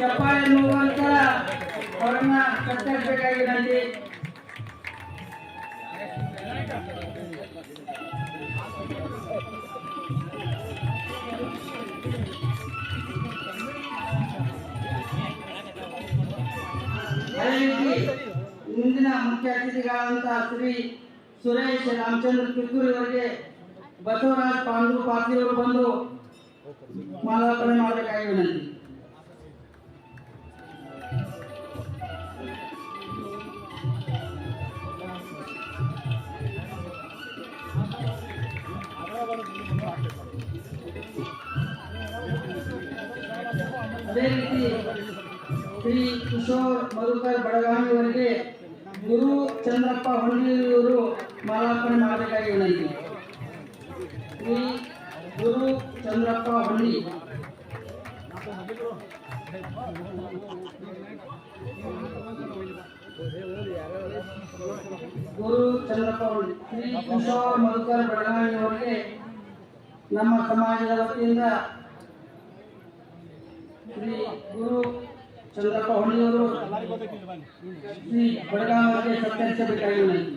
ಚಪ್ಪಾಳೆ ಮುಖಾಂತರ ಅವರನ್ನ ಕತ್ತರಿಸಬೇಕಾಗಿ ನಲ್ಲಿ ಇಂದಿನ ಮುಖ್ಯ ಅತಿಥಿಗಳಾದಂತಹ ಶ್ರೀ ಸುರೇಶ್ ರಾಮಚಂದ್ರ ಕಿತ್ತೂರಿ ಅವರಿಗೆ ಬಸವರಾಜ್ ಪಾಂಡು ಪಾತ್ರಿಯವರು ಬಂದು ಮಾಲಾರ್ಪಣೆ ಮಾಡಬೇಕಾಗಿ ವಿನಂತಿ ಕಿಶೋರ್ ಮಧುಕರ್ ಬಡಗಾಮಿ ಅವರಿಗೆ ಗುರು ಚಂದ್ರಪ್ಪ ಹೊಂಡಿಯವರು ಮಾಲಾರ್ಪಣೆ ಮಾಡಬೇಕಾಗಿ ವಿನಂತಿ ಶ್ರೀ ಗುರು ಚಂದ್ರಪ್ಪ ಹೊಂಡಿ ಗುರು ಚಂದ್ರಪ್ಪ ಹೊಂಡಿ ಶ್ರೀ ಕಿಶೋರ್ ಮಧುಕರ್ ಬಡಗಾಮಿಯವರಿಗೆ ನಮ್ಮ ಸಮಾಜದ ವತಿಯಿಂದ ಶ್ರೀ ಗುರು ಚಂದ್ರಪ್ಪ ಹೊಳ್ಳಿಯವರು ಶ್ರೀ ಬಡಗಾವಕ್ಕೆ ಸತ್ಕರಿಸಬೇಕಾಗಿ ವಿನಂತಿ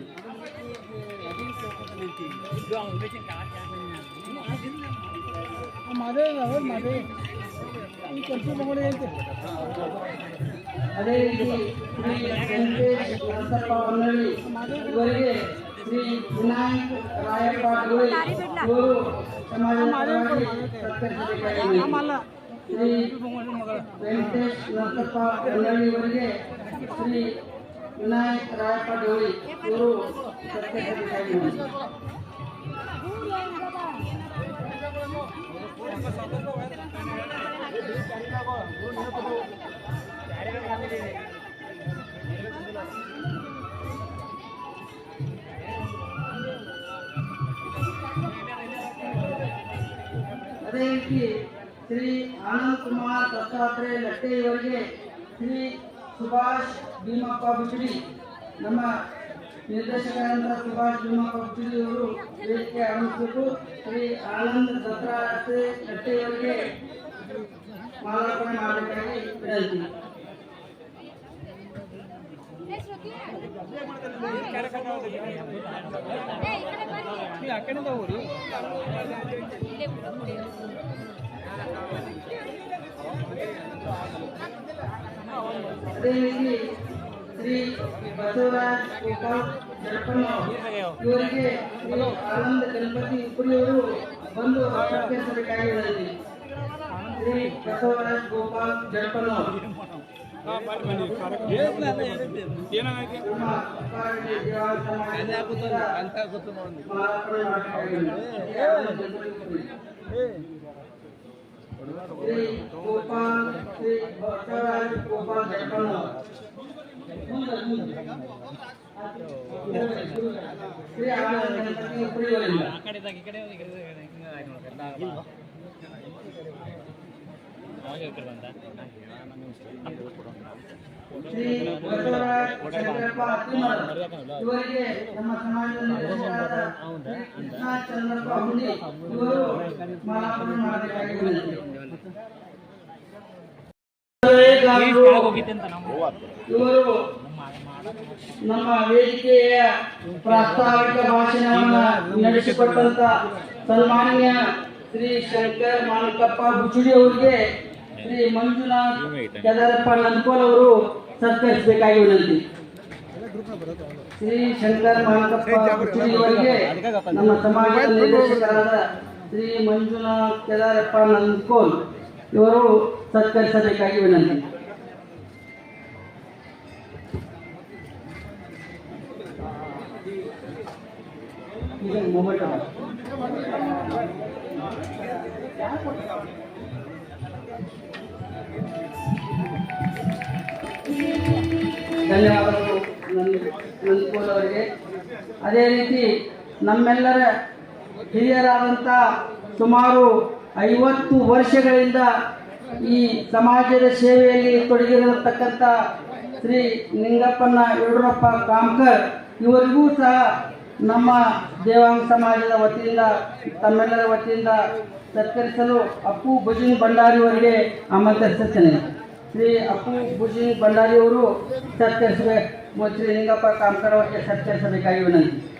ಅದೇ ರೀತಿ ಶ್ರೀ ವೆಂಕಟೇಶ್ ನರಸಪ್ಪ ಹೊನ್ನಳ್ಳಿ ಇವರಿಗೆ ಶ್ರೀ ವಿನಾಯಕ್ ರಾಯಪ್ಪ ಗುಳಿ ಇವರು ಸಮಾಜದ ಪರವಾಗಿ ಸತ್ಕರಿಸಬೇಕಾಗಿ ವಿನಂತಿ. ಶ್ರೀ ವೆಂಕಟೇಶ್ ನರಸಪ್ಪ ಹೊನ್ನಳ್ಳಿ ಇವರಿಗೆ ಶ್ರೀ ವಿನಾಯಕ್ ರಾಯಪ್ಪ ಡೋಳಿ ಇವರು ಸತ್ಕರಿಸಬೇಕಾಗಿ ವಿನಂತಿ. ಅದೇ ರೀತಿ ಶ್ರೀ ಆನಂದ್ ಕುಮಾರ್ ದತ್ತಾತ್ರೇಯ ಲಟ್ಟೆಯವರಿಗೆ ಶ್ರೀ ಸುಭಾಷ್ ಭೀಮಪ್ಪ ಬುಚಡಿ, ನಮ್ಮ ನಿರ್ದೇಶಕರಂತ ಸುಭಾಷ್ ಭೀಮಪ್ಪ ಬುಚಡಿ ಅವರು ವೇದಿಕೆ ಆರಂಭಿಸಬೇಕು ಶ್ರೀ ಆನಂದ್ ದತ್ತಾತ್ರೇಯ ಲಟ್ಟೆಯವರಿಗೆ ಮಾಲಾರ್ಪಣೆ ಮಾಡಬೇಕಾಗಿ ವಿನಂತಿ. ಅದೇ ರೀತಿ ಶ್ರೀ ಬಸವರಾಜ್ ಗೋಪಾಲ್ ಜಡಪಣ್ಣ ಇವರಿಗೆ ಶ್ರೀ ಆನಂದ ಗಣಪತಿ ಉಪ್ಪರಿಯವರು ಬಂದು ಸತ್ಕರಿಸಬೇಕಾಗಿ ವಿನಂತಿ ಶ್ರೀ ಬಸವರಾಜ್ ಗೋಪಾಲ್ ಜಡಪಣ್ಣ ನಮ್ಮ ಅಕ್ಕಾರಣ್ಯ ದೇವಾಲಯ ಸಮಾಜದ ಮಾಲಾರ್ಪಣೆ ಮಾಡಬೇಕಾಗಿ ವಿನಂತಿ. ಶ್ರೀ ಗೋಪಾಲ್ ಶ್ರೀ ಬಸವರಾಜ್ ಗೋಪಾಲ್ ಜಡಪಣ್ಣ ಮುಂದೆ ಮುಂದೆ ಇವರಿಗೆ ನಮ್ಮ ಇವರು ನಮ್ಮ ವೇದಿಕೆಯ ಪ್ರಾಸ್ತಾವಿಕ ಭಾಷಣವನ್ನು ನಡೆಸಿಕೊಟ್ಟಂತ ಸನ್ಮಾನ್ಯ ಶ್ರೀ ಶಂಕರ್ ಮಾನಕಪ್ಪ ಬುಚುಡಿ ಅವರಿಗೆ ಶ್ರೀ ಮಂಜುನಾಥ್ ಕೇದಾರಪ್ಪ ನಂದ್ಕೋಲ್ ಅವರು ಸತ್ಕರಿಸಬೇಕಾಗಿ ವಿನಂತಿ. ಶ್ರೀ ಶಂಕರ್ ಮಾನಕಪ್ಪ ಬುಚುಡಿ ನಮ್ಮ ಸಮಾಜದ ನಿರ್ದೇಶಕರಾದ ಶ್ರೀ ಮಂಜುನಾಥ್ ಕೆದಾರಪ್ಪ ನಂದ್ಕೋಲ್ ಇವರು ಸತ್ಕರಿಸಬೇಕಾಗಿ ವಿನಂತಿ. ಈಗ ಮೊಬೈಲ್ ಧನ್ಯವಾದಗಳು ನನ್ನ ನಂದ್ಕೋಲ್ ಅದೇ ರೀತಿ ನಮ್ಮೆಲ್ಲರ ಹಿರಿಯರಾದಂಥ ಸುಮಾರು ಐವತ್ತು ವರ್ಷಗಳಿಂದ ಈ ಸಮಾಜದ ಸೇವೆಯಲ್ಲಿ ತೊಡಗಿರತಕ್ಕಂಥ ಶ್ರೀ ನಿಂಗಪ್ಪನ ಯಡಿಯೂರಪ್ಪ ಕಾಮಕರ್, ಇವರಿಗೂ ಸಹ ನಮ್ಮ ದೇವಾಂಗ ಸಮಾಜದ ವತಿಯಿಂದ, ತಮ್ಮೆಲ್ಲರ ವತಿಯಿಂದ ಸತ್ಕರಿಸಲು ಅಪ್ಪು ಭಜನ್ ಭಂಡಾರಿ ಅವರಿಗೆ ಆಮಂತ್ರಿಸುತ್ತೇನೆ ಶ್ರೀ ಅಪ್ಪು ಭೂಷಿ ಭಂಡಾರಿ ಅವರು ಸತ್ಕರಿಸಬೇಕು ಶ್ರೀ ಲಿಂಗಪ್ಪ ಕಾಮಕರ್ ಅವರಿಗೆ ಸತ್ಕರಿಸಬೇಕಾಗಿ ವಿನಂತಿ ಈ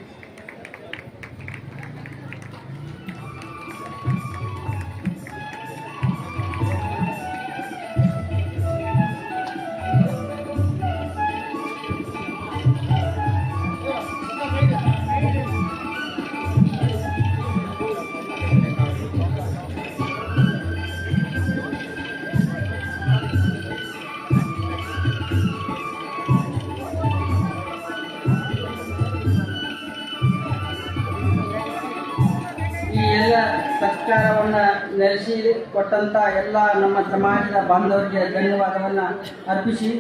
ಕೊಟ್ಟಂತ ಎಲ್ಲ ನಮ್ಮ ಸಮಾಜದ ಬಾಂಧವರಿಗೆ ಧನ್ಯವಾದವನ್ನ ಅರ್ಪಿಸಿ.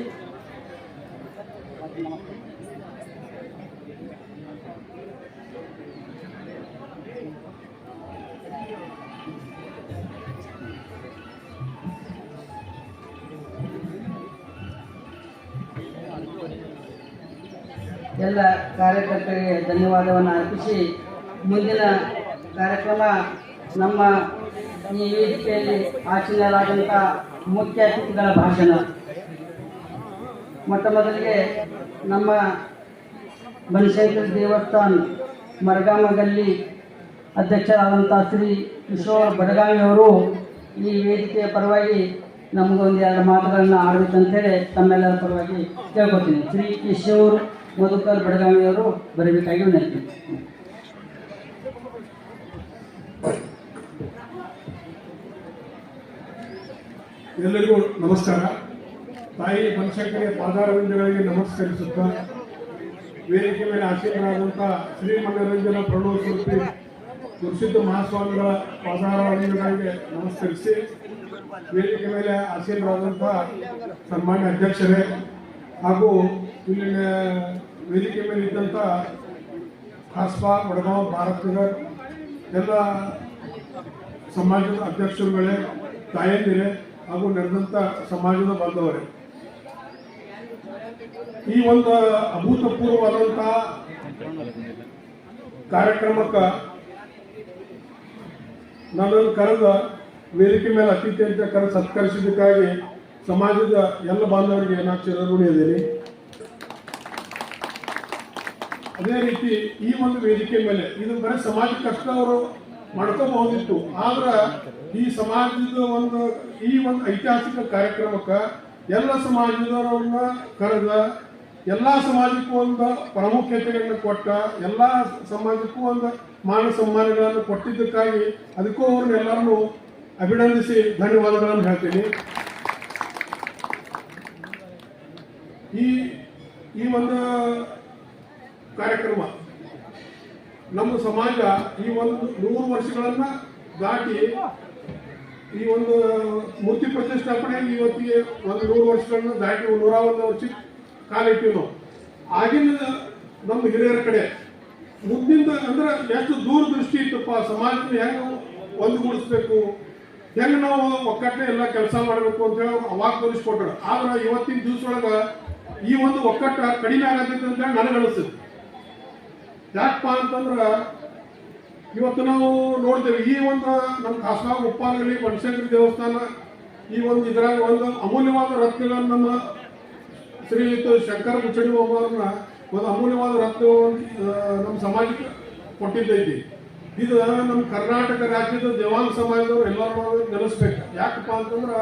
ಎಲ್ಲ ಕಾರ್ಯಕರ್ತರಿಗೆ ಧನ್ಯವಾದವನ್ನು ಅರ್ಪಿಸಿ. ಮುಂದಿನ ಕಾರ್ಯಕ್ರಮ ನಮ್ಮ ಈ ವೇದಿಕೆಯಲ್ಲಿ ಆಚರಣೆಯಾದಂಥ ಮುಖ್ಯ ಅತಿಥಿಗಳ ಭಾಷಣ. ಮೊಟ್ಟ ಮೊದಲಿಗೆ ನಮ್ಮ ಬನಶಂಕರ ದೇವಸ್ಥಾನ ಮರಗಾಮಗಲ್ಲಿ ಅಧ್ಯಕ್ಷರಾದಂಥ ಶ್ರೀ ಕಿಶೋರ್ ಬಡಗಾವಿ ಅವರು ಈ ವೇದಿಕೆಯ ಪರವಾಗಿ ನಮಗೊಂದು ಎರಡು ಮಾತುಗಳನ್ನು ಆಡಬೇಕಂತೇಳಿ ತಮ್ಮೆಲ್ಲರ ಪರವಾಗಿ ಕೇಳ್ಕೊತೀನಿ ಶ್ರೀ ಕಿಶೋರ್ ಮಧುಕರ್ ಬಡಗಾವಿ ಅವರು ಬರಬೇಕಾಗಿ ವಿನಂತಿ. ಎಲ್ಲರಿಗೂ ನಮಸ್ಕಾರ. ತಾಯಿ ಬನಶಂಕರಿಯ ಪಾದಾರವಿಂದಗಳಿಗೆ ನಮಸ್ಕರಿಸುತ್ತಾ ವೇದಿಕೆ ಮೇಲೆ ಆಸೀನರಾದಂಥ ಶ್ರೀ ಮನೋರಂಜನ ಪ್ರಣವ ಸ್ವರೂಪಿ ಮಹಾಸ್ವಾಮಿಗಳ ಪಾದಾರವಿಂದಗಳಿಗೆ ನಮಸ್ಕರಿಸಿ ವೇದಿಕೆ ಮೇಲೆ ಆಸೀನರಾದಂಥ ಸನ್ಮಾನ್ಯ ಅಧ್ಯಕ್ಷರೇ ಹಾಗೂ ಇಲ್ಲಿನ ವೇದಿಕೆ ಮೇಲೆ ಇದ್ದಂಥ ಹಾಸ್ಪಾ ವಡಗಾಂವ್ ಭಾರತದ ಎಲ್ಲ ಸಮಾಜದ ಅಧ್ಯಕ್ಷರುಗಳೇ, ತಾಯಂದಿರೇ ಹಾಗೂ ನಡೆದಂಥ ಸಮಾಜದ ಬಾಂಧವರೇ ಈ ಒಂದು ಅಭೂತಪೂರ್ವವಾದಂತಹ ಕಾರ್ಯಕ್ರಮಕ್ಕೆ ನನ್ನನ್ನು ಕರೆದ ವೇದಿಕೆ ಮೇಲೆ ಅತಿಥಿ ಅಂತ ಕರೆದು ಸತ್ಕರಿಸಿದ್ದಕ್ಕಾಗಿ ಸಮಾಜದ ಎಲ್ಲ ಬಾಂಧವರಿಗೆ ನಾನು ಚಿರಋಣಿ ಇದ್ದೀನಿ ಅದೇ ರೀತಿ ಈ ಒಂದು ವೇದಿಕೆ ಮೇಲೆ, ಇದು ಬರೀ ಕಷ್ಟ ಅವರು ಮಾಡ್ಕೋಬಹುದಿತ್ತು ಆದ್ರ ಈ ಸಮಾಜದ ಒಂದು, ಈ ಒಂದು ಐತಿಹಾಸಿಕ ಕಾರ್ಯಕ್ರಮಕ್ಕೆ ಎಲ್ಲ ಸಮಾಜದವರನ್ನ ಕರೆದ, ಎಲ್ಲ ಸಮಾಜಕ್ಕೂ ಒಂದು ಪ್ರಾಮುಖ್ಯತೆಗಳನ್ನ ಕೊಟ್ಟ, ಎಲ್ಲ ಸಮಾಜಕ್ಕೂ ಒಂದು ಮಾನ ಸನ್ಮಾನಗಳನ್ನು ಕೊಟ್ಟಿದ್ದಕ್ಕಾಗಿ ಅದಕ್ಕೂ ಅವ್ರನ್ನ ಎಲ್ಲರನ್ನು ಅಭಿನಂದಿಸಿ ಧನ್ಯವಾದಗಳನ್ನು ಹೇಳ್ತೀನಿ. ಈ ಈ ಒಂದು ಕಾರ್ಯಕ್ರಮ ನಮ್ಮ ಸಮಾಜ ಈ ಒಂದು ನೂರು ವರ್ಷಗಳನ್ನ ದಾಟಿ ಈ ಒಂದು ಮೂರ್ತಿ ಪ್ರತಿಷ್ಠಾಪನೆ ಇವತ್ತಿಗೆ ಒಂದು ನೂರು ವರ್ಷಗಳನ್ನ ದಾಟಿ ನೂರ ಒಂದು ವರ್ಷಕ್ಕೆ ಕಾಲಿಟ್ಟಿವಿ ನಾವು. ಆಗಿನ ನಮ್ಮ ಹಿರಿಯರ ಕಡೆ ಮುಂದಿಂದ ಅಂದ್ರೆ ಎಷ್ಟು ದೂರದೃಷ್ಟಿ ಇತ್ತಪ್ಪ, ಸಮಾಜನ ಹೆಂಗೆ ಒಂದುಗೂಡಿಸ್ಬೇಕು, ಹೆಂಗೆ ನಾವು ಒಕ್ಕಟ್ಟೆ ಎಲ್ಲ ಕೆಲಸ ಮಾಡಬೇಕು ಅಂತ ಹೇಳಿ ಅವಾಗ ತೋರಿಸ್ಕೊಟ್ರು. ಆದ್ರೆ ಇವತ್ತಿನ ದಿವಸದೊಳಗ ಈ ಒಂದು ಒಕ್ಕಟ್ಟ ಕಡಿಮೆ ಆಗತ್ತೆ ಅಂತ ನನಗೆ ಅನಿಸ್ತದೆ ಯಾಕಪ್ಪ ಅಂತಂದ್ರೆ ಇವತ್ತು ನಾವು ನೋಡ್ತೇವೆ ಈ ಒಂದು ನಮ್ಮ ಖಾಸಗಿ ಉಪ್ಪಾನಗಲಿ ಬನಶಂಕರಿ ದೇವಸ್ಥಾನ, ಈ ಒಂದು ಇದ್ರಾಗ ಒಂದು ಅಮೂಲ್ಯವಾದ ರತ್ನಗಳನ್ನು ನಮ್ಮ ಶ್ರೀಯುತ ಶಂಕರ ಮುಚ್ಚಡಿ ಒಬ್ಬರನ್ನ ಒಂದು ಅಮೂಲ್ಯವಾದ ರತ್ನವನ್ನು ನಮ್ಮ ಸಮಾಜಕ್ಕೆ ಕೊಟ್ಟಿದ್ದೈತಿ. ಇದು ನಮ್ಮ ಕರ್ನಾಟಕ ರಾಜ್ಯದ ದೇವಾಂಗ ಸಮಾಜದವ್ರು ಎಲ್ಲರೂ ನೆಲೆಸ್ಬೇಕು. ಯಾಕಪ್ಪ ಅಂತಂದ್ರೆ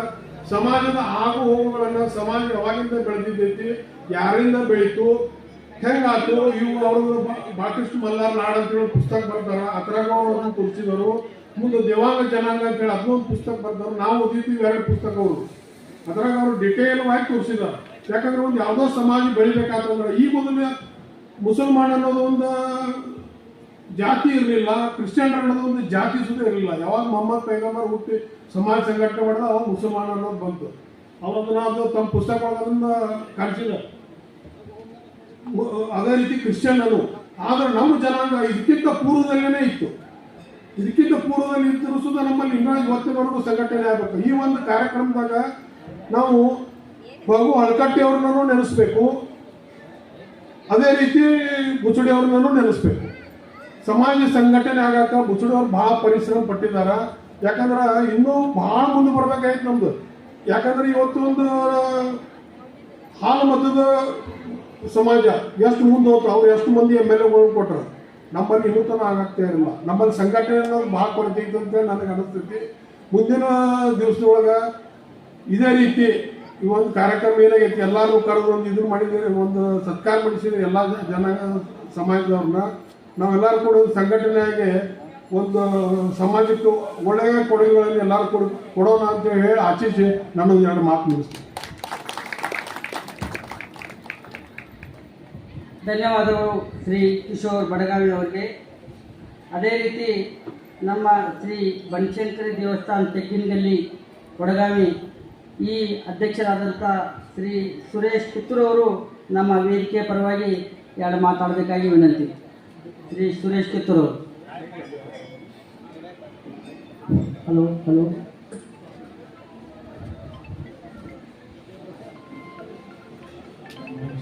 ಸಮಾಜದ ಆಗು ಹೋಗುಗಳನ್ನು ಸಮಾಜ ಯಾವಾಗಿಂದ ಬೆಳೆದಿದ್ದೈತಿ, ಯಾರಿಂದ ಬೆಳೀತು ಹೆಂಗಾತು ಇವು ಅವರು ಬಾಕಿಷ್ಟು ಮಲ್ಲಾರ್ ನಾಡ್ ಅಂತ ಹೇಳಿ ಪುಸ್ತಕ ಬರ್ತಾರ ಅದ್ರಾಗ ಅವ್ರನ್ನ ತೋರಿಸಿದವರು ಮುಂದೆ ದೇವಾಂಗ ಜನಾಂಗ ಅಂತ ಹೇಳಿ ಅದನ್ನೊಂದು ಪುಸ್ತಕ ಬರ್ತಾರ ನಾವು ಓದಿದ್ವಿ ಬೇರೆ ಪುಸ್ತಕ ಅವರು. ಅದ್ರಾಗ ಅವರು ಡಿಟೇಲ್ ಆಗಿ ತೋರಿಸಿದಾರೆ. ಯಾಕಂದ್ರೆ ಒಂದು ಯಾವುದೋ ಸಮಾಜ ಬೆಳಿಬೇಕಾದ್ರೆ ಈ ಮೊದಲು ಮುಸಲ್ಮಾನ್ ಅನ್ನೋದು ಒಂದು ಜಾತಿ ಇರಲಿಲ್ಲ. ಕ್ರಿಶ್ಚಿಯನ್ ಅನ್ನೋದು ಒಂದು ಜಾತಿ ಸುದ್ದಿ ಇರಲಿಲ್ಲ. ಯಾವಾಗ ಮೊಹಮ್ಮದ್ ಪೈಗಂಬರ್ ಹುಟ್ಟಿ ಸಮಾಜ ಸಂಘಟನೆ ಮಾಡಿದ, ಅವಾಗ ಮುಸಲ್ಮಾನ್ ಅನ್ನೋದು ಬಂತು. ಅವತ್ತು ಅದು ತಮ್ಮ ಪುಸ್ತಕ ಅದನ್ನ ಕಾಣಿಸಿದ ಅದೇ ರೀತಿ ಕ್ರಿಶ್ಚಿಯನ್ ಅದು ಆದ್ರೆ ನಮ್ಮ ಜನಾಂಗ ಇದಕ್ಕಿಂತ ಪೂರ್ವದಲ್ಲೇನೆ ಇತ್ತು. ಇದಕ್ಕಿಂತ ಪೂರ್ವದಲ್ಲಿ ಇದ್ದರೂ ಸುದ ನಮ್ಮಲ್ಲಿ ಇನ್ನೂ ಇವತ್ತಿನವರೆಗೂ ಸಂಘಟನೆ ಆಗಬೇಕು. ಈ ಒಂದು ಕಾರ್ಯಕ್ರಮದಾಗ ನಾವು ಬಹು ಅಳಕಟ್ಟಿ ಅವ್ರನ್ನೂ ನೆನೆಸ್ಬೇಕು. ಅದೇ ರೀತಿ ಬುಚುಡಿ ಅವ್ರನ್ನೂ ನೆನೆಸ್ಬೇಕು. ಸಮಾಜ ಸಂಘಟನೆ ಆಗಾಕ ಬುಚುಡಿ ಭಾಳ ಪರಿಶ್ರಮ ಪಟ್ಟಿದ್ದಾರೆ ಯಾಕಂದ್ರೆ ಇನ್ನೂ ಬಹಳ ಮುಂದೆ ಬರ್ಬೇಕಾಯ್ತು ನಮ್ದು. ಯಾಕಂದ್ರೆ ಇವತ್ತು ಒಂದು ಹಾಲು ಮತದ ಸಮಾಜ, ಎಷ್ಟು ಮುಂದೆ ಹೋಗ್ತಾರೆ ಅವ್ರು ಎಷ್ಟು ಮಂದಿ ಎಂ ಎಲ್ ಎಗಳು ಕೊಟ್ಟರು ನಮ್ಮಲ್ಲಿ ನೂತನ ಆಗಾಗ್ತಾ ಇರಲಿಲ್ಲ. ನಮ್ಮಲ್ಲಿ ಸಂಘಟನೆ ಅನ್ನೋದು ಭಾಳ ಕೊರತೆ ಇತ್ತು ಅಂತೇಳಿ ನನಗೆ ಅನಿಸ್ತೈತಿ. ಮುಂದಿನ ದಿವಸದೊಳಗೆ ಇದೇ ರೀತಿ ಈ ಒಂದು ಕಾರ್ಯಕ್ರಮ ಏನಾಗೈತಿ, ಎಲ್ಲರೂ ಕರೆದು ಒಂದು ಇದನ್ನು ಮಾಡಿದ್ರೆ, ಒಂದು ಸತ್ಕಾರ ಮಾಡಿಸಿದ್ರೆ ಎಲ್ಲ ಜನ ಸಮಾಜದವ್ರನ್ನ. ನಾವೆಲ್ಲರೂ ಕೂಡ ಒಂದು ಸಂಘಟನೆಯಾಗಿ ಒಂದು ಸಮಾಜಕ್ಕೆ ಒಳ್ಳೆಯ ಕೊಡುಗೆಗಳನ್ನು ಎಲ್ಲರೂ ಕೊಡು ಕೊಡೋಣ ಅಂತ ಹೇಳಿ ಆಚಿಸಿ ನಾನು ಎರಡು ಮಾತು ಮುಗಿಸ್ತೀನಿ. ಧನ್ಯವಾದಗಳು ಶ್ರೀ ಕಿಶೋರ್ ಬಡಗಾವಿ ಅವರಿಗೆ. ಅದೇ ರೀತಿ ನಮ್ಮ ಶ್ರೀ ಬನಶಂಕರಿ ದೇವಸ್ಥಾನ ತೆಗ್ಗಿನಗಲ್ಲಿ ಬಡಗಾವಿ ಈ ಅಧ್ಯಕ್ಷರಾದಂಥ ಶ್ರೀ ಸುರೇಶ್ ಕಿತ್ತೂರವರು ಅವರು ನಮ್ಮ ವೇದಿಕೆ ಪರವಾಗಿ ಎರಡು ಮಾತಾಡಬೇಕಾಗಿ ವಿನಂತಿ. ಶ್ರೀ ಸುರೇಶ್ ಕಿತ್ತೂರವರು. ಅವರು ಹಲೋ ಹಲೋ.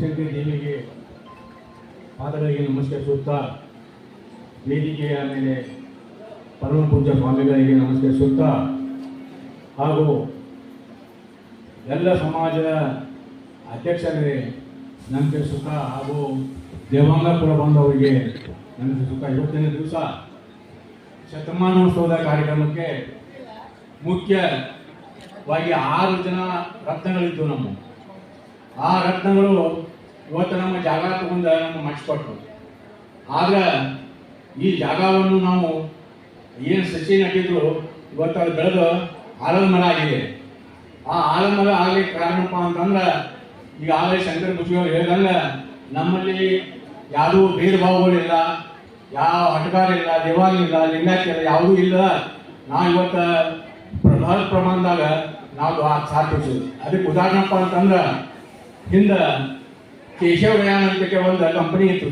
ಶಂಕರ ದೇವಿಗೆ ಪಾದಗಳಿಗೆ ನಮಸ್ಕರಿಸುತ್ತಾ ವೇದಿಕೆಯ ಮೇಲೆ ಪರಮ ಪೂಜ್ಯ ಸ್ವಾಮಿಗಳಿಗೆ ನಮಸ್ಕರಿಸುತ್ತಾ ಹಾಗೂ ಎಲ್ಲ ಸಮಾಜದ ಅಧ್ಯಕ್ಷರಿಗೆ ನಮಸ್ಕರಿಸುತ್ತಾ ಹಾಗೂ ದೇವಾಂಗಪುರ ಬಂದವರಿಗೆ ನಮಸ್ಕರಿಸುತ್ತಾ ಇವತ್ತಿನ ದಿವಸ ಶತಮಾನೋತ್ಸವದ ಕಾರ್ಯಕ್ರಮಕ್ಕೆ ಮುಖ್ಯವಾಗಿ ಆರು ಜನ ರತ್ನಗಳಿದ್ದು ನಮ್ಮ ಆ ರತ್ನಗಳು ಇವತ್ತು ನಮ್ಮ ಜಾಗ ತಗೊಂಡು ನಮ್ಮ ಮಾಡಿಸ್ಕೊಟ್ರು. ಆಗ ಈ ಜಾಗವನ್ನು ನಾವು ಏನು ಸಸಿ ನಟ್ಟಿದ್ರು ಇವತ್ತು ಅದು ಬೆಳೆದು ಆಲದ ಮರ ಆಗಿದೆ. ಆ ಆಲದ ಮರ ಆಗ್ಲಿಕ್ಕೆ ಕಾರಣಪ್ಪ ಅಂತಂದ್ರೆ ಈಗ ಆಗಲೇ ಶಂಕರ ಬುಚ್ಚಿಯವರು ಹೇಳಿದಂಗ ನಮ್ಮಲ್ಲಿ ಯಾವುದೂ ಭೇದ ಭಾವಗಳಿಲ್ಲ ಯಾವ ಹಟಕಾರ ಇಲ್ಲ, ದೇವಾಲಯ ಇಲ್ಲ ಇಲ್ಲ, ಯಾವುದೂ ಇಲ್ಲ. ನಾವು ಇವತ್ತು ಬೃಹತ್ ಪ್ರಮಾಣದಾಗ ನಾವು ಸಾಧಿಸಿದ್ವಿ. ಅದಕ್ಕೆ ಉದಾಹರಣೆಪ್ಪ ಅಂತಂದ್ರೆ ಹಿಂದ ಕೇಶವ ಗಯಾನ ಅಂತಕ್ಕೆ ಒಂದು ಕಂಪನಿ ಇತ್ತು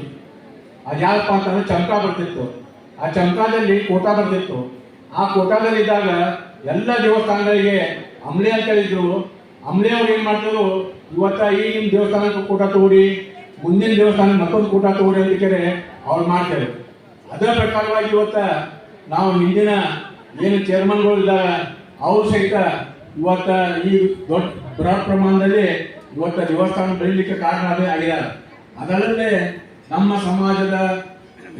ಅದ್ಯಾವಪ್ಪ ಅಂತಂದ್ರೆ ಚಮಕ ಬರ್ತಿತ್ತು. ಆ ಚಮಕದಲ್ಲಿ ಕೋಟ ಬರ್ತಿತ್ತು. ಆ ಕೋಟಾದಲ್ಲಿ ಇದ್ದಾಗ ಎಲ್ಲ ದೇವಸ್ಥಾನಗಳಿಗೆ ಅಮ್ಲೆ ಅಂತ ಹೇಳಿದ್ರು. ಅಮ್ಲೆ ಅವ್ರು ಏನ್ ಮಾಡ್ತಿದ್ರು? ಇವತ್ತ ಈ ನಿಮ್ ದೇವಸ್ಥಾನಕ್ಕೆ ಕೂಟ ತಗೊಡಿ ಮುಂದಿನ ದೇವಸ್ಥಾನ ಮತ್ತೊಂದು ಕೂಟ ತಗೊಡಿ ಅಂತ ಕೇಳಿ ಅವ್ರು ಮಾಡ್ತಾರೆ. ಅದರ ಪ್ರಕಾರವಾಗಿ ಇವತ್ತ ನಾವು ಹಿಂದಿನ ಏನು ಚೇರ್ಮನ್ಗಳು ಇದ್ದಾಗ ಅವ್ರು ಸಹಿತ ಇವತ್ತ ಈ ದೊಡ್ಡ ಬೃಹತ್ ಪ್ರಮಾಣದಲ್ಲಿ ಇವತ್ತ ದೇವಸ್ಥಾನ ಬೆಳೀಲಿಕ್ಕೆ ಕಾರಣ ಅದೇ ಆಗಿದ್ದಾರೆ ಅದಲ್ಲದೆ ನಮ್ಮ ಸಮಾಜದ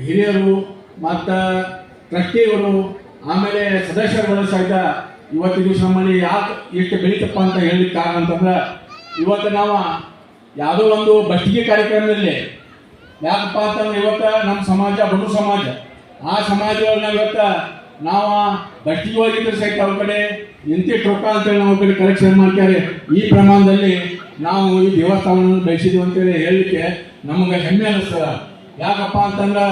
ಹಿರಿಯರು ಮತ್ತು ಟ್ರಸ್ಟಿಗಳು ಆಮೇಲೆ ಸದಸ್ಯರುಗಳು ಸಹಿತ ಇವತ್ತು ದಿವಸ ನಮ್ಮಲ್ಲಿ ಯಾಕೆ ಎಷ್ಟು ಬೆಳೀತಪ್ಪ ಅಂತ ಹೇಳಿದ ಕಾರಣ ಅಂತಂದ್ರೆ, ಇವತ್ತು ನಾವು ಯಾವುದೋ ಒಂದು ಬಸ್ಟಿಗೆ ಕಾರ್ಯಕ್ರಮದಲ್ಲಿ ಯಾಕಪ್ಪ ಅಂತಂದ್ರೆ ಇವತ್ತು ನಮ್ಮ ಸಮಾಜ ಬಡ ಸಮಾಜ. ಆ ಸಮಾಜವನ್ನು ಇವತ್ತ ನಾವು ಬಸ್ಟಿಗೆ ಹೋಗಿದ್ರೆ ಸಹಿತ ಅವ್ರ ಕಡೆ ಇಂತಿಷ್ಟು ರೊಕ್ಕ ಅಂತೇಳಿ ನಾವು ಕಡೆ ಕಲೆಕ್ಷನ್ ಮಾಡ್ತಾರೆ ಈ ಪ್ರಮಾಣದಲ್ಲಿ ನಾವು ಈ ದೇವಸ್ಥಾನವನ್ನು ಬೆಳೆಸಿದ್ವಿ ಅಂತೇಳಿ ಹೇಳಲಿಕ್ಕೆ ನಮಗೆ ಹೆಮ್ಮೆ ಅನಿಸ್ತದ. ಯಾಕಪ್ಪ ಅಂತಂದ್ರೆ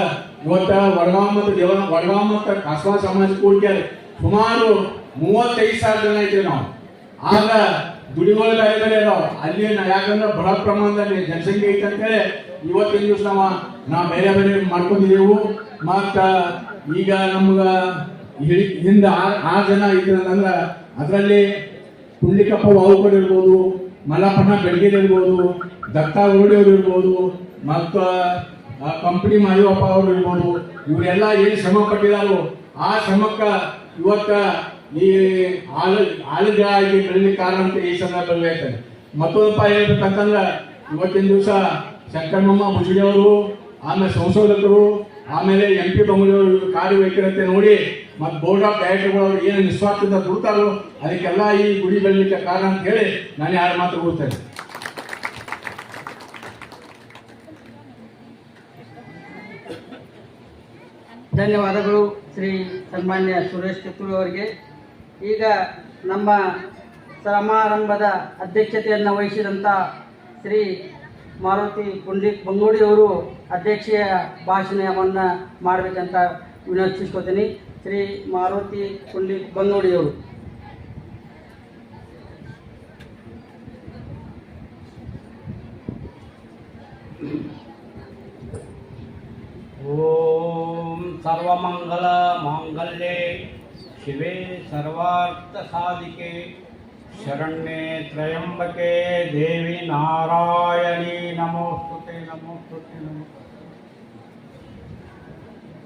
ಇವತ್ತ ವಡಗಾಂ ಮತ್ತು ದೇವ ವಡಗಾಂ ಮತ್ತು ಕಾಸವಾ ಸಮಾಜ ಕೂಡಿಕೆ ಸುಮಾರು ಮೂವತ್ತೈದು ಸಾವಿರ ಜನ ಇದ್ದೀವಿ ನಾವು. ಆಗ ದುಡಿಗಳು ಬೇರೆ ಅದಾವ. ಅಲ್ಲಿ ಯಾಕಂದ್ರೆ ಬಹಳ ಪ್ರಮಾಣದಲ್ಲಿ ಜನಸಂಖ್ಯೆ ಐತೆ ಅಂತೇಳಿ ಇವತ್ತಿನ ದಿವಸ ನಾವು ನಾವು ಬೇರೆ ಬೇರೆ ಮಾಡ್ಕೊಂಡಿದ್ದೆವು ಮತ್ತು ಈಗ ನಮ್ಗ ಹಿಂದ ಆರು ಜನ ಇದ್ರಂದ್ರೆ ಅದರಲ್ಲಿ ಕುಂಡಿಕಪ್ಪ ವಾವುಕರ್ ಇರ್ಬೋದು ಮಲಪಣ್ಣ ಬೆಳಗೇರಿ ಇರ್ಬೋದು, ದತ್ತ ಇರ್ಬೋದು, ಮತ್ತು ಕಂಪನಿ ಮಾಯುವಪ್ಪ ಅವರು ಇರ್ಬೋದು, ಇವರೆಲ್ಲ ಏನು ಶ್ರಮ ಪಟ್ಟಿದಾರೋ ಆ ಶ್ರಮಕ್ಕ ಇವತ್ತ ಈ ಹಾಲು ಆಗಿ ಬೆಳಲಿ ಕಾರಣ ಅಂತ ಈ ಸಂದರ್ಭದಲ್ಲಿ ಹೇಳ್ತಾರೆ ಮತ್ತೊಂದಪ್ಪ ಹೇಳ್ಬೇಕಂತಂದ್ರೆ, ಇವತ್ತಿನ ದಿವಸ ಶಂಕರಮ್ಮ ಮುಜುಡಿಯವರು ಆಮೇಲೆ ಸಂಶೋಧಕರು ಆಮೇಲೆ ಎಂ ಪಿ ಬಂಗಳೂರು ಕಾರ್ಯವೈಖರತೆ ನೋಡಿ ಮತ್ತು ಬೋರ್ಡ್ ಆಫ್ ಡೈರೆಕ್ಟರ್ಗಳು ಅವರು ಏನು ನಿಸ್ವಾರ್ಥದಿಂದ ದುಡ್ತಾರೋ ಅದಕ್ಕೆಲ್ಲ ಈ ಗುಡಿ ಬೆಳಲಿಕ್ಕೆ ಕಾರಣ ಅಂತ ಹೇಳಿ ನಾನು ಯಾರು ಮಾತು ಹೋಗ್ತೇನೆ. ಧನ್ಯವಾದಗಳು ಶ್ರೀ ಸನ್ಮಾನ್ಯ ಸುರೇಶ್ ಕಿತ್ತೂರು ಅವರಿಗೆ. ಈಗ ನಮ್ಮ ಸಮಾರಂಭದ ಅಧ್ಯಕ್ಷತೆಯನ್ನು ವಹಿಸಿದಂಥ ಶ್ರೀ ಮಾರುತಿ ಬಂಗೋಡಿ ಅವರು ಅಧ್ಯಕ್ಷೀಯ ಭಾಷಣವನ್ನು ಮಾಡಬೇಕಂತ ವಿನಂತಿಸ್ಕೋತೀನಿ ಶ್ರೀ ಮಾರುತಿ ಬಂಗೋಡಿ ಅವರು. ಓಂ ಸರ್ವಮಂಗಲ ಮಾಂಗಲ್ಯೇ. ಶಿವೆ ಸರ್ವಾರ್ಥ ಸಾಧಿಕೆ. शरण्ये त्र्यम्बके देवी नारायणी नमोस्तुते नमोस्तुते नमो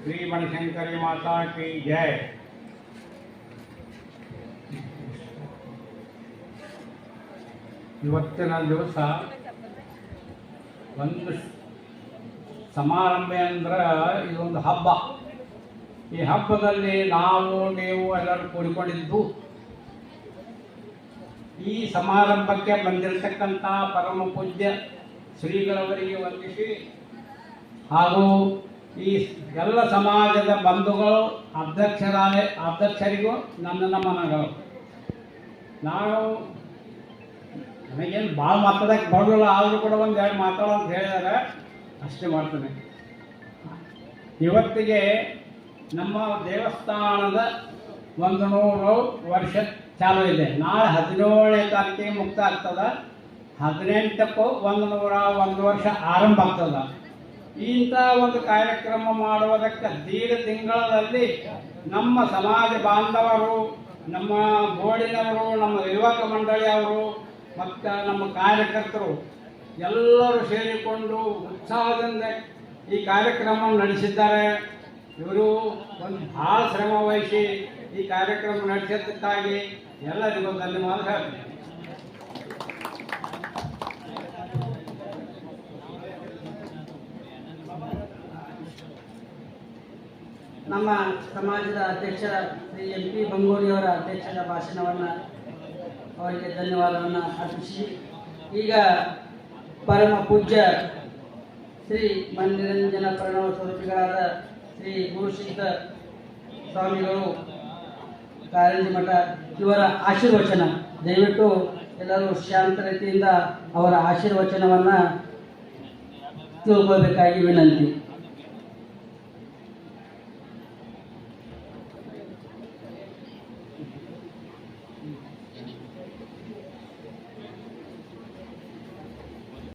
श्री मनशंकरी माता की जय ಇವತ್ತಿನ ದಿವಸ ಒಂದು ಸಮಾರಂಭ ಅಂದ್ರೆ ಇದೊಂದು ಹಬ್ಬ ಈ ಹಬ್ಬದಲ್ಲಿ ನಾವು ನೀವು ಎಲ್ಲರೂ ಕೂಡಿಕೊಂಡಿದ್ದು ಈ ಸಮಾರಂಭಕ್ಕೆ ಬಂದಿರತಕ್ಕಂಥ ಪರಮ ಪೂಜ್ಯ ಶ್ರೀಗಳವರಿಗೆ ವಂದಿಸಿ ಹಾಗೂ ಈ ಎಲ್ಲ ಸಮಾಜದ ಬಂಧುಗಳು, ಅಧ್ಯಕ್ಷರಾದ, ಅಧ್ಯಕ್ಷರಿಗೂ ನನ್ನ ನಮನಗಳು ನಾನು ನನಗೇನು ಭಾಳ ಮಾತಾಡಕ್ಕೆ ಬರಲಿಲ್ಲ ಆದರೂ ಕೂಡ ಒಂದು ಎರಡು ಮಾತಾಡೋ ಅಂತ ಹೇಳಿದಾರೆ ಅಷ್ಟೇ ಮಾಡ್ತೇನೆ. ಇವತ್ತಿಗೆ ನಮ್ಮ ದೇವಸ್ಥಾನದ ಒಂದು ನೂರು ವರ್ಷ ಚಾಲು ಇದೆ. ನಾಳೆ ಹದಿನೇಳನೇ ತಾರೀಕಿಗೆ ಮುಕ್ತ ಆಗ್ತದ. ಹದಿನೆಂಟಕ್ಕೂ ಒಂದು ನೂರ ಒಂದು ವರ್ಷ ಆರಂಭ ಆಗ್ತದ. ಇಂಥ ಒಂದು ಕಾರ್ಯಕ್ರಮ ಮಾಡುವುದಕ್ಕೆ ದೀರ್ಘ ತಿಂಗಳಲ್ಲಿ ನಮ್ಮ ಸಮಾಜ ಬಾಂಧವರು, ನಮ್ಮ ಬೋರ್ಡಿನವರು, ನಮ್ಮ ಯುವಕ ಮಂಡಳಿಯವರು ಮತ್ತು ನಮ್ಮ ಕಾರ್ಯಕರ್ತರು ಎಲ್ಲರೂ ಸೇರಿಕೊಂಡು ಉತ್ಸಾಹದಿಂದ ಈ ಕಾರ್ಯಕ್ರಮ ನಡೆಸಿದ್ದಾರೆ. ಇವರು ಒಂದು ಭಾಳ ಶ್ರಮ ವಹಿಸಿ ಈ ಕಾರ್ಯಕ್ರಮ ನಡೆಸಿದ್ದಕ್ಕಾಗಿ ಎಲ್ಲರಿಗೂ ಧನ್ಯವಾದ ಹೇಳ್ತೀನಿ. ನಮ್ಮ ಸಮಾಜದ ಅಧ್ಯಕ್ಷರ ಶ್ರೀ ಎಂ ಪಿ ಬಂಗೂರಿಯವರ ಅಧ್ಯಕ್ಷರ ಭಾಷಣವನ್ನು ಅವರಿಗೆ ಧನ್ಯವಾದವನ್ನು ಅರ್ಪಿಸಿ. ಈಗ ಪರಮ ಪೂಜ್ಯ ಶ್ರೀ ಮನರಂಜನ ಪ್ರಣವ ಸ್ವರೂಪಿಗಳಾದ ಶ್ರೀ ಗುರುಸಿದ್ಧ ಸ್ವಾಮಿಗಳು ಕಾರಂಜಿ ಮಠ ಇವರ ಆಶೀರ್ವಚನ. ದಯವಿಟ್ಟು ಎಲ್ಲರೂ ಶಾಂತ ರೀತಿಯಿಂದ ಅವರ ಆಶೀರ್ವಚನವನ್ನು ತಿಳ್ಕೊಳ್ಬೇಕಾಗಿ ವಿನಂತಿ.